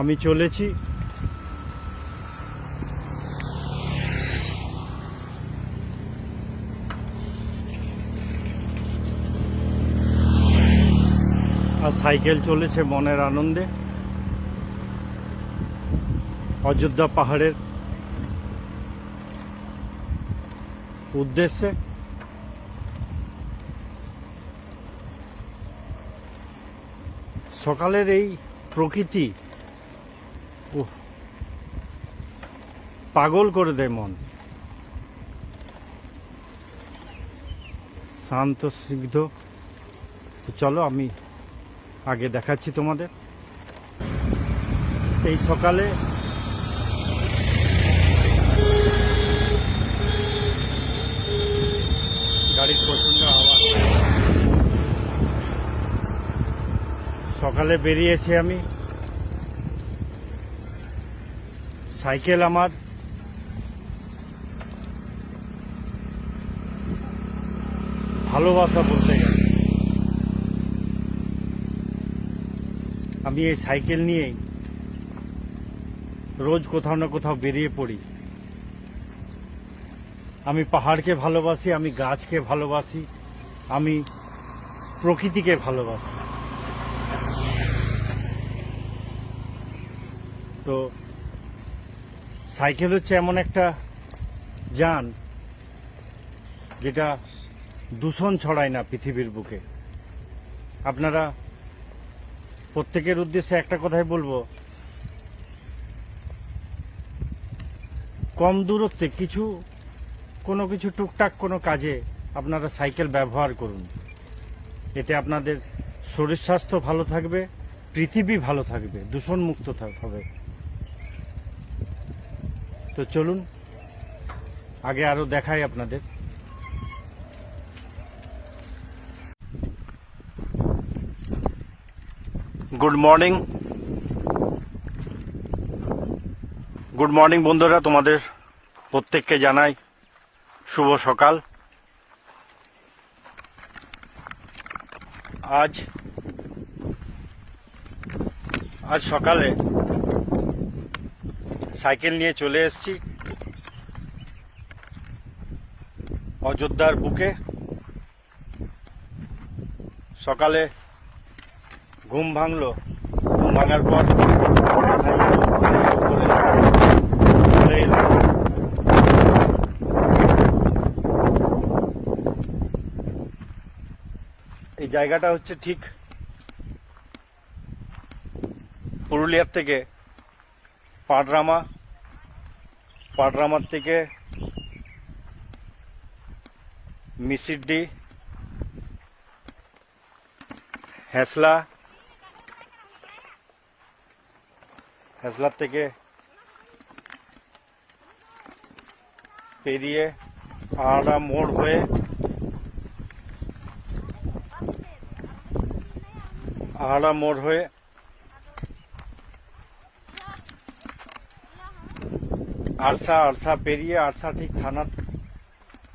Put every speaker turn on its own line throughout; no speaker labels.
আমি চলেছি। আর সাইকেল চলেছে মনের আনন্দে। অযোধ্যা পাহাড়ের উদ্দেশ্যে। সকালের এই প্রকৃতি পাগল করে দেয় মন। শান্ত সিদ্ধ তো চলো, আমি আগে দেখাচ্ছি তোমাদের। এই সকালে গাড়ির প্রচণ্ড আওয়াজ। সকালে বেরিয়েছি আমি। সাইকেল আমার। ভালোবাসা বলতে গেলে। আমি এই সাইকেল নিয়েই রোজ কোথাও না কোথাও বেরিয়ে পড়ি। আমি পাহাড়কে ভালোবাসি, আমি গাছকে ভালোবাসি, আমি প্রকৃতিকে ভালোবাসি। তো সাইকেল হচ্ছে এমন একটা যান যেটা দূষণ ছড়ায় না পৃথিবীর বুকে। আপনারা প্রত্যেকের উদ্দেশ্যে একটা কথাই বলব। কম দূরত্বে কিছু, কোনো কিছু টুকটাক কোনো কাজে আপনারা সাইকেল ব্যবহার করুন। এতে আপনাদের শরীর স্বাস্থ্য ভালো থাকবে, পৃথিবী ভালো থাকবে, দূষণমুক্ত হবে তো চলুন, আগে আরও দেখাই আপনাদের। গুড মর্নিং গুড মর্নিং বন্ধুরা, তোমাদের প্রত্যেককে জানাই শুভ সকাল। আজ আজ সকালে সাইকেল নিয়ে চলে এসেছি অযোধ্যার বুকে। সকালে ঘুম ভাঙলো। ঘুম ভাঙার পর এই জায়গাটা হচ্ছে ঠিক পুরুলিয়ার থেকে পাটরামা পাটরামার থেকে মিসিড্ডি হেসলা হেসলার থেকে পেরিয়ে আড়া মোড় হয়ে আড়া মোড় হয়ে আরসা আরসা পেরিয়ে আরসা ঠিক থানার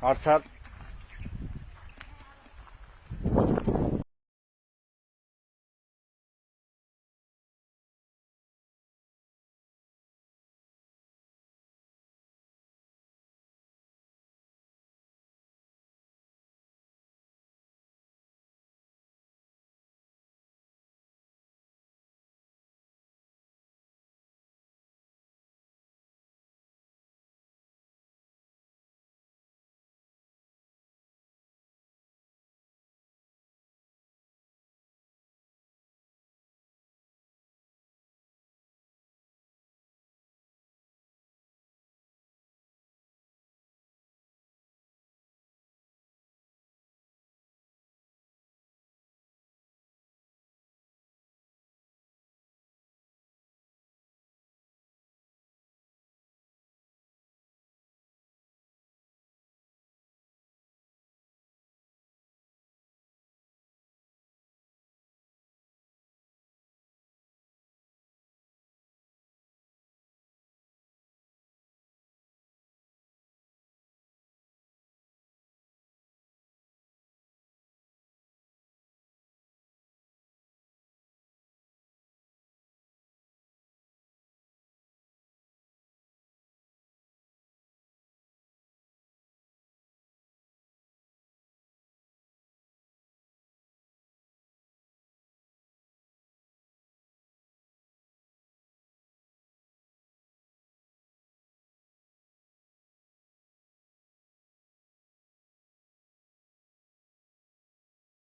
আরসার